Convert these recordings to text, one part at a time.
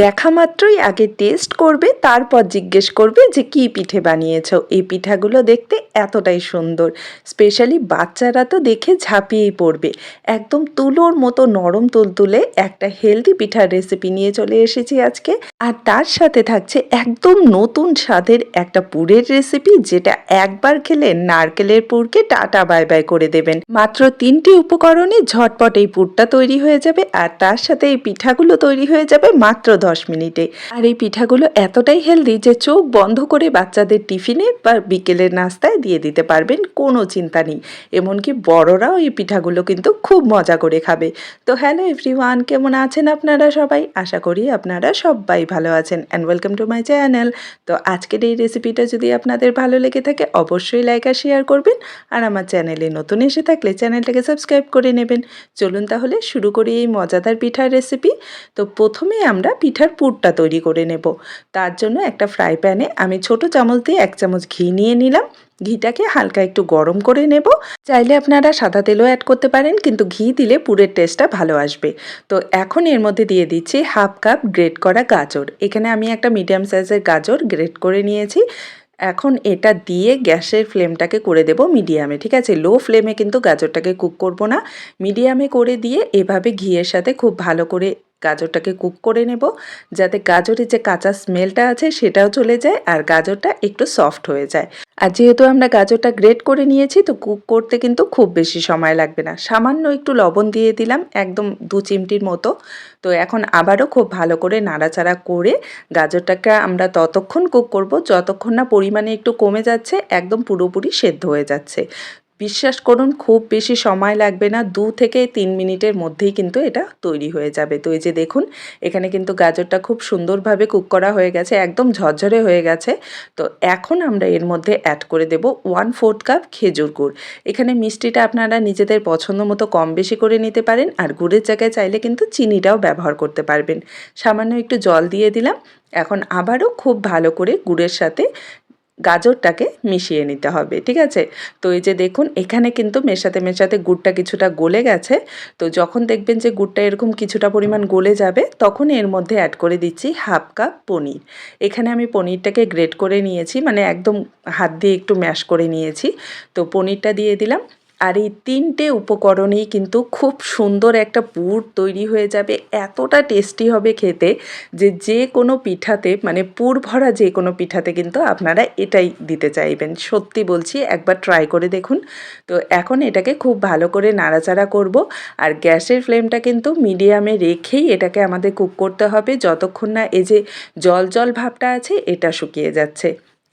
দেখা মাত্রই আগে টেস্ট করবে, তারপর জিজ্ঞেস করবে যে কী পিঠে বানিয়েছো। এই পিঠাগুলো দেখতে এতটাই সুন্দর। স্পেশালি বাচ্চারা তো দেখে ঝাঁপিয়েই পড়বে। একদম তুলোর মতো নরম তুলতুলে একটা হেলদি পিঠার রেসিপি নিয়ে চলে এসেছি আজকে। আর তার সাথে থাকছে একদম নতুন স্বাদের একটা পুরের রেসিপি যেটা একবার খেলে নারকেলের পুরকে টাটা বাই বাই করে দেবেন। মাত্র তিনটি উপকরণে ঝটপট এই পুরটা তৈরি হয়ে যাবে। আর তার সাথে এই পিঠাগুলো তৈরি হয়ে যাবে মাত্র দশ মিনিটে। আর এই পিঠাগুলো এতটাই হেলদি যে চোখ বন্ধ করে বাচ্চাদের টিফিনে বা বিকেলের নাস্তায় দিয়ে দিতে পারবেন, কোনো চিন্তা নেই। এমনকি বড়রাও এই পিঠাগুলো কিন্তু খুব মজা করে খাবে। তো হ্যালো এভরিওয়ান কেমন আছেন আপনারা সবাই? আশা করি আপনারা সবাই ভালো আছেন and welcome to my channel তো আজকের এই রেসিপিটা যদি আপনাদের ভালো লেগে থাকে, অবশ্যই লাইক আর শেয়ার করবেন। আর আমার চ্যানেলে নতুন এসে থাকলে চ্যানেলটাকে সাবস্ক্রাইব করে নেবেন। চলুন তাহলে শুরু করি এই মজাদার পিঠার রেসিপি তো প্রথমে আমরা পিঠার পুরটা তৈরি করে নেব। তার জন্য একটা ফ্রাই প্যানে আমি ছোট চামচ দিয়ে এক চামচ ঘি নিয়ে নিলাম। ঘিটাকে হালকা একটু গরম করে নেব। চাইলে আপনারা সাদা তেলও অ্যাড করতে পারেন, কিন্তু ঘি দিলে পুরের টেস্টটা ভালো আসবে। তো এখন এর মধ্যে দিয়ে দিচ্ছি হাফ কাপ গ্রেট করা গাজর। এখানে আমি একটা মিডিয়াম সাইজের গাজর গ্রেট করে নিয়েছি। এখন এটা দিয়ে গ্যাসের ফ্লেমটাকে করে দেব মিডিয়ামে ঠিক আছে? লো ফ্লেমে কিন্তু গাজরটাকে কুক করব না। মিডিয়ামে করে দিয়ে এভাবে ঘিয়ের সাথে খুব ভালো করে গাজরটাকে কুক করে নেব, যাতে গাজরের যে কাঁচা স্মেলটা আছে সেটাও চলে যায় আর গাজরটা একটু সফট হয়ে যায়। আর যেহেতু আমরা গাজরটা গ্রেট করে নিয়েছি, তো কুক করতে কিন্তু খুব বেশি সময় লাগবে না। সামান্য একটু লবণ দিয়ে দিলাম, একদম দু চিমটির মতো। তো এখন আবারও খুব ভালো করে নাড়াচাড়া করে গাজরটাকে আমরা ততক্ষণ কুক করব। যতক্ষণ না পরিমাণে একটু কমে যাচ্ছে, একদম পুরোপুরি সেদ্ধ হয়ে যাচ্ছে। বিশ্বাস করুন, খুব বেশি সময় লাগবে না, দু থেকে তিন মিনিটের মধ্যেই কিন্তু এটা তৈরি হয়ে যাবে। তো এই যে দেখুন, এখানে কিন্তু গাজরটা খুব সুন্দরভাবে কুক করা হয়ে গেছে, একদম ঝরঝরে হয়ে গেছে। তো এখন আমরা এর মধ্যে অ্যাড করে দেব ওয়ান ফোর্থ কাপ খেজুর গুড়। এখানে মিষ্টিটা আপনারা নিজেদের পছন্দ মতো কম বেশি করে নিতে পারেন, আর গুড়ের জায়গায় চাইলে কিন্তু চিনিটাও ব্যবহার করতে পারবেন। সামান্য একটু জল দিয়ে দিলাম, এখন আবারও খুব ভালো করে গুড়ের সাথে গাজরটাকে মিশিয়ে নিতে হবে, ঠিক আছে? তো এই যে দেখুন, এখানে কিন্তু মেশাতে মেশাতে গুড়টা কিছুটা গলে গেছে। তো যখন দেখবেন যে গুড়টা এরকম কিছুটা পরিমাণ গলে যাবে তখন এর মধ্যে অ্যাড করে দিচ্ছি হাফ কাপ পনির। এখানে আমি পনিরটাকে গ্রেট করে নিয়েছি মানে একদম হাত দিয়ে একটু ম্যাশ করে নিয়েছি। তো পনিরটা দিয়ে দিলাম। আর এই তিনটে উপকরণেই কিন্তু খুব সুন্দর একটা পুর তৈরি হয়ে যাবে। এতটা টেস্টি হবে খেতে যে যে কোনো পিঠাতে মানে পুর ভরা যে কোনো পিঠাতে কিন্তু আপনারা এটাই দিতে চাইবেন। সত্যি বলছি, একবার ট্রাই করে দেখুন। তো এখন এটাকে খুব ভালো করে নাড়াচাড়া করব আর গ্যাসের ফ্লেমটা কিন্তু মিডিয়ামে রেখেই এটাকে আমাদের কুক করতে হবে। যতক্ষণ না এই যে জল জল ভাবটা আছে, এটা শুকিয়ে যাচ্ছে।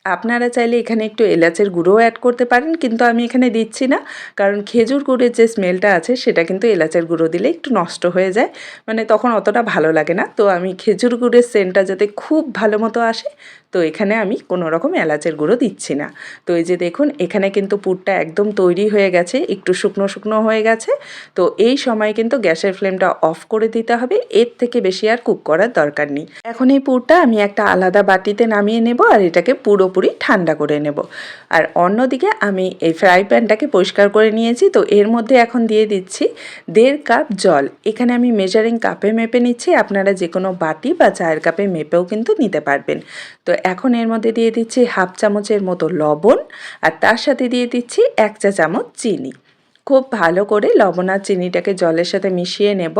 আপনারা চাইলে এখানে একটু এলাচের গুঁড়োও অ্যাড করতে পারেন, কিন্তু আমি এখানে দিচ্ছি না। কারণ খেজুর গুঁড়ের যে স্মেলটা আছে, সেটা কিন্তু এলাচের গুঁড়ো দিলে একটু নষ্ট হয়ে যায়। মানে তখন অতটা ভালো লাগে না। তো আমি খেজুর গুঁড়ের সেন্টটা যাতে খুব ভালো মতো আসে তো এখানে আমি কোনো রকম এলাচের গুঁড়ো দিচ্ছি না। তো এই যে দেখুন, এখানে কিন্তু পুরটা একদম তৈরি হয়ে গেছে, একটু শুকনো শুকনো হয়ে গেছে। তো এই সময় কিন্তু গ্যাসের ফ্লেমটা অফ করে দিতে হবে, এর থেকে বেশি আর কুক করার দরকার নেই। এখন এই পুরটা আমি একটা আলাদা বাটিতে নামিয়ে নেব আর এটাকে পুরোপুরি ঠান্ডা করে নেব। আর অন্যদিকে আমি এই ফ্রাই প্যানটাকে পরিষ্কার করে নিয়েছি, তো এর মধ্যে এখন দিয়ে দিচ্ছি দেড় কাপ জল। এখানে আমি মেজারিং কাপে মেপে নিচ্ছি, আপনারা যে কোনো বাটি বা চায়ের কাপে মেপেও কিন্তু নিতে পারবেন। তো এখন এর মধ্যে দিয়ে দিচ্ছি হাফ চামচের মতো লবণ আর তার সাথে দিয়ে দিচ্ছি এক চা চামচ চিনি। খুব ভালো করে লবণ আর চিনিটাকে জলের সাথে মিশিয়ে নেব।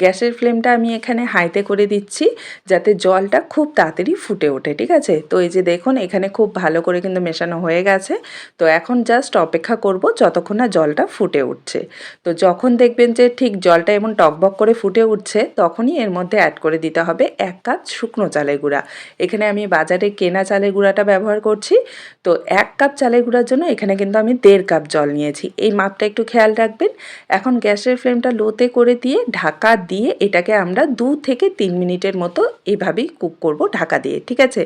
গ্যাসের ফ্লেমটা আমি এখানে হাইতে করে দিচ্ছি যাতে জলটা খুব তাড়াতাড়ি ফুটে ওঠে, ঠিক আছে? তো এই যে দেখুন, এখানে খুব ভালো করে কিন্তু মেশানো হয়ে গেছে। তো এখন জাস্ট অপেক্ষা করব যতক্ষণ না জলটা ফুটে উঠছে। তো যখন দেখবেন যে ঠিক জলটা এমন টকবক করে ফুটে উঠছে, তখনই এর মধ্যে অ্যাড করে দিতে হবে এক কাপ শুকনো চালের গুঁড়া। এখানে আমি বাজারে কেনা চালের গুঁড়াটা ব্যবহার করছি। তো এক কাপ চালের গুঁড়ার জন্য এখানে কিন্তু আমি দেড় কাপ জল নিয়েছি। এই মাপটা একটু খেয়াল রাখবেন। এখন গ্যাসের ফ্লেমটা লোতে করে দিয়ে ঢাকা দিয়ে এটাকে আমরা দু থেকে তিন মিনিটের মতো এভাবেই কুক করব ঢাকা দিয়ে, ঠিক আছে?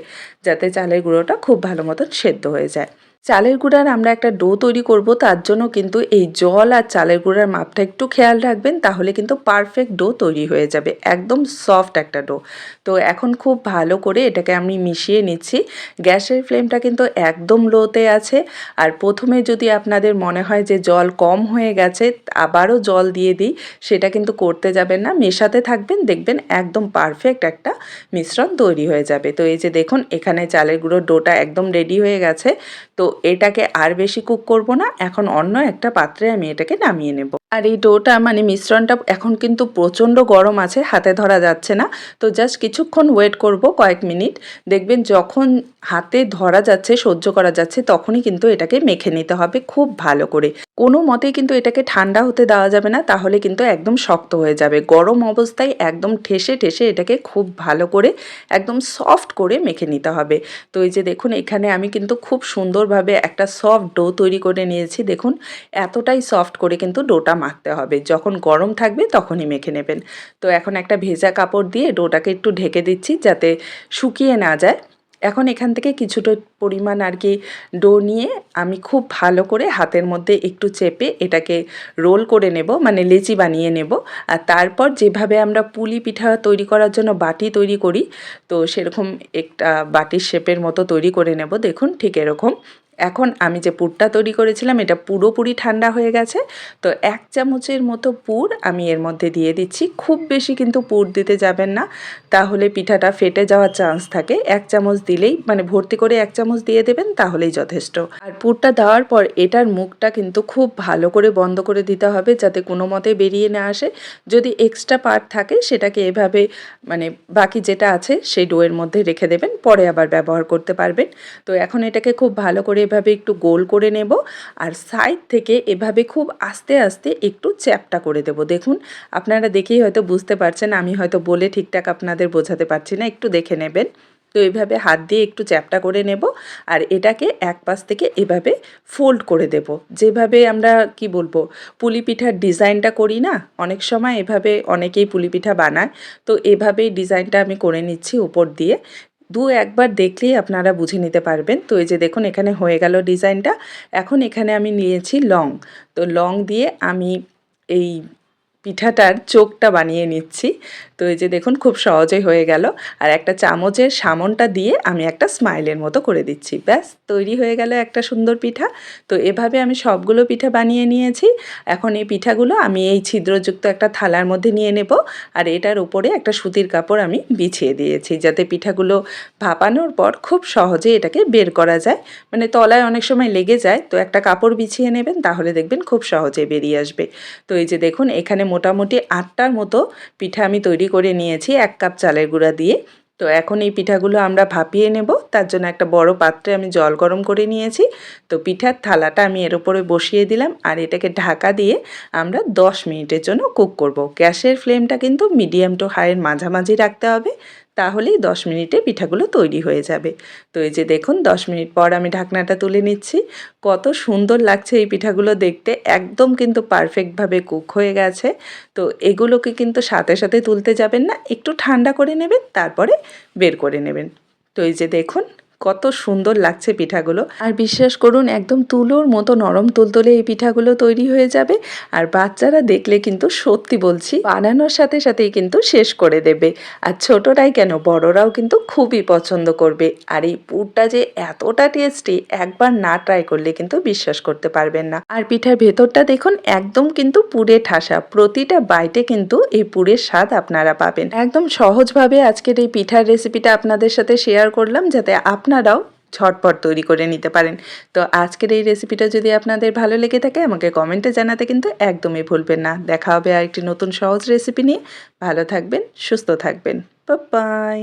যাতে চালের গুঁড়োটা খুব ভালো মতন সেদ্ধ হয়ে যায়। চালের গুঁড়ার আমরা একটা ডো তৈরি করব, তার জন্য কিন্তু এই জল আর চালের গুঁড়ার মাপটা একটু খেয়াল রাখবেন, তাহলে কিন্তু পারফেক্ট ডো তৈরি হয়ে যাবে, একদম সফট একটা ডো তো এখন খুব ভালো করে এটাকে আমি মিশিয়ে নিচ্ছি, গ্যাসের ফ্লেমটা কিন্তু একদম লোতে আছে, আর প্রথমে যদি আপনাদের মনে হয় যে জল কম হয়ে গেছে, আবারও জল দিয়ে দিই, সেটা কিন্তু করতে যাবেন না, মেশাতে থাকবেন, দেখবেন একদম পারফেক্ট একটা মিশ্রণ তৈরি হয়ে যাবে। তো এই যে দেখুন, এখানে চালের গুঁড়োর ডোটা একদম রেডি হয়ে গেছে, তো এটাকে আর বেশি কুক করব না, এখন অন্য একটা পাত্রে আমি এটাকে নামিয়ে নেব। আর এই ডোটা মানে মিশ্রণটা এখন কিন্তু প্রচণ্ড গরম আছে, হাতে ধরা যাচ্ছে না। তো জাস্ট কিছুক্ষণ ওয়েট করব কয়েক মিনিট। দেখবেন যখন হাতে ধরা যাচ্ছে, সহ্য করা যাচ্ছে, তখনই কিন্তু এটাকে মেখে নিতে হবে খুব ভালো করে। কোনো মতেই কিন্তু এটাকে ঠান্ডা হতে দেওয়া যাবে না, তাহলে কিন্তু একদম শক্ত হয়ে যাবে। গরম অবস্থায় একদম ঠেসে ঠেসে এটাকে খুব ভালো করে, একদম সফট করে মেখে নিতে হবে। তো এই যে দেখুন, এখানে আমি কিন্তু খুব সুন্দরভাবে একটা সফট ডো তৈরি করে নিয়েছি। দেখুন, এতটাই সফট করে কিন্তু ডোটা মাখতে হবে। যখন গরম থাকবে, তখনই মেখে নেবেন। তো এখন একটা ভেজা কাপড় দিয়ে ডোটাকে একটু ঢেকে দিচ্ছি যাতে শুকিয়ে না যায়। এখন এখান থেকে কিছুটা পরিমাণ আর কি ডো নিয়ে আমি খুব ভালো করে হাতের মধ্যে একটু চেপে এটাকে রোল করে নেব মানে লেচি বানিয়ে নেব। আর তারপর যেভাবে আমরা পুলি পিঠা তৈরি করার জন্য বাটি তৈরি করি, তো সেরকম একটা বাটির শেপের মতো তৈরি করে নেব। দেখুন ঠিক এরকম। এখন আমি যে পুরটা তৈরি করেছিলাম, এটা পুরোপুরি ঠান্ডা হয়ে গেছে। তো এক চামচের মতো পুর আমি এর মধ্যে দিয়ে দিচ্ছি। খুব বেশি কিন্তু পুর দিতে যাবেন না, তাহলে পিঠাটা ফেটে যাওয়ার চান্স থাকে। এক চামচ দিলেই মানে ভর্তি করে এক চামচ দিয়ে দেবেন, তাহলেই যথেষ্ট। আর পুরটা দেওয়ার পর এটার মুখটা কিন্তু খুব ভালো করে বন্ধ করে দিতে হবে, যাতে কোনো মতে বেরিয়ে না আসে। যদি এক্সট্রা পার্ট থাকে, সেটাকে এভাবে মানে বাকি যেটা আছে, সেই ডোয়ের মধ্যে রেখে দেবেন, পরে আবার ব্যবহার করতে পারবেন। তো এখন এটাকে খুব ভালো করে এভাবে একটু গোল করে নেব আর সাইড থেকে এভাবে খুব আস্তে আস্তে একটু চ্যাপটা করে দেব। দেখুন, আপনারা দেখেই হয়তো বুঝতে পারছেন, আমি হয়তো বলে ঠিকঠাক আপনাদের বোঝাতে পারছি না, একটু দেখে নেবেন। তো এইভাবে হাত দিয়ে একটু চ্যাপটা করে নেব আর এটাকে এক পাশ থেকে এভাবে ফোল্ড করে দেব। যেভাবে আমরা, কি বলব, পুলি পিঠার ডিজাইনটা করি না, অনেক সময় এভাবে অনেকেই পুলি পিঠা বানায়। তো এভাবেই ডিজাইনটা আমি করে নিচ্ছি উপর দিয়ে। দু একবার দেখলেই আপনারা বুঝে নিতে পারবেন। তো এই যে দেখুন, এখানে হয়ে গেল ডিজাইনটা। এখন এখানে আমি নিয়েছি লং। তো লং দিয়ে আমি এই পিঠাটার চোখটা বানিয়ে নিচ্ছি। তো এই যে দেখুন, খুব সহজে হয়ে গেল। আর একটা চামচের সামনটা দিয়ে আমি একটা স্মাইলের মতো করে দিচ্ছি। ব্যাস, তৈরি হয়ে গেল একটা সুন্দর পিঠা। তো এভাবে আমি সবগুলো পিঠা বানিয়ে নিয়েছি। এখন এই পিঠাগুলো আমি এই ছিদ্রযুক্ত একটা থালার মধ্যে নিয়ে নেব। আর এটার উপরে একটা সুতির কাপড় আমি বিছিয়ে দিয়েছি, যাতে পিঠাগুলো ভাপানোর পর খুব সহজে এটাকে বের করা যায়। মানে তলায় অনেক সময় লেগে যায়, তো একটা কাপড় বিছিয়ে নেবেন, তাহলে দেখবেন খুব সহজে বেরিয়ে আসবে। তো এই যে দেখুন, এখানে মোটামুটি আটটার মতো পিঠা আমি তৈরি করে নিয়েছি, এক কাপ চালের গুঁড়া দিয়ে। তো এখন এই পিঠাগুলো আমরা ভাপিয়ে নেব। তার জন্য একটা বড় পাত্রে আমি জল গরম করে নিয়েছি। তো পিঠার থালাটা আমি এর উপরে বসিয়ে দিলাম আর এটাকে ঢাকা দিয়ে আমরা 10 মিনিটের জন্য কুক করব। গ্যাসের ফ্লেমটা কিন্তু মিডিয়াম টু হাইয়ের মাঝামাঝি রাখতে হবে। তাহলেই দশ মিনিটে পিঠাগুলো তৈরি হয়ে যাবে। তো এই যে দেখুন, দশ মিনিট পর আমি ঢাকনাটা তুলে নিচ্ছি। কত সুন্দর লাগছে এই পিঠাগুলো দেখতে। একদম কিন্তু পারফেক্টভাবে কুক হয়ে গেছে। তো এগুলোকে কিন্তু সাথে সাথে তুলতে যাবেন না, একটু ঠান্ডা করে নেবেন, তারপরে বের করে নেবেন। তো এই যে দেখুন কত সুন্দর লাগছে পিঠাগুলো। আর বিশ্বাস করুন, একদম তুলোর মতো নরম তুলতুলে এই পিঠাগুলো তৈরি হয়ে যাবে। আর বাচ্চারা দেখলে কিন্তু সত্যি বলছি, বানানোর সাথে সাথেই কিন্তু শেষ করে দেবে। আর ছোটরাই কেন, বড়রাও কিন্তু খুবই পছন্দ করবে। আর এই পুরটা যে এতটা টেস্টি একবার না ট্রাই করলে কিন্তু বিশ্বাস করতে পারবেন না। আর পিঠার ভেতরটা দেখুন, একদম কিন্তু পুরে ঠাসা। প্রতিটা বাইটে কিন্তু এই পুরের স্বাদ আপনারা পাবেন। একদম সহজভাবে আজকের এই পিঠার রেসিপিটা আপনাদের সাথে শেয়ার করলাম, যাতে আপ আপনারাও ঝটপট তৈরি করে নিতে পারেন। তো আজকের এই রেসিপিটা যদি আপনাদের ভালো লেগে থাকে, আমাকে কমেন্টে জানাতে কিন্তু একদমই ভুলবেন না। দেখা হবে আরেকটি নতুন সহজ রেসিপি নিয়ে। ভালো থাকবেন, সুস্থ থাকবেন। বাই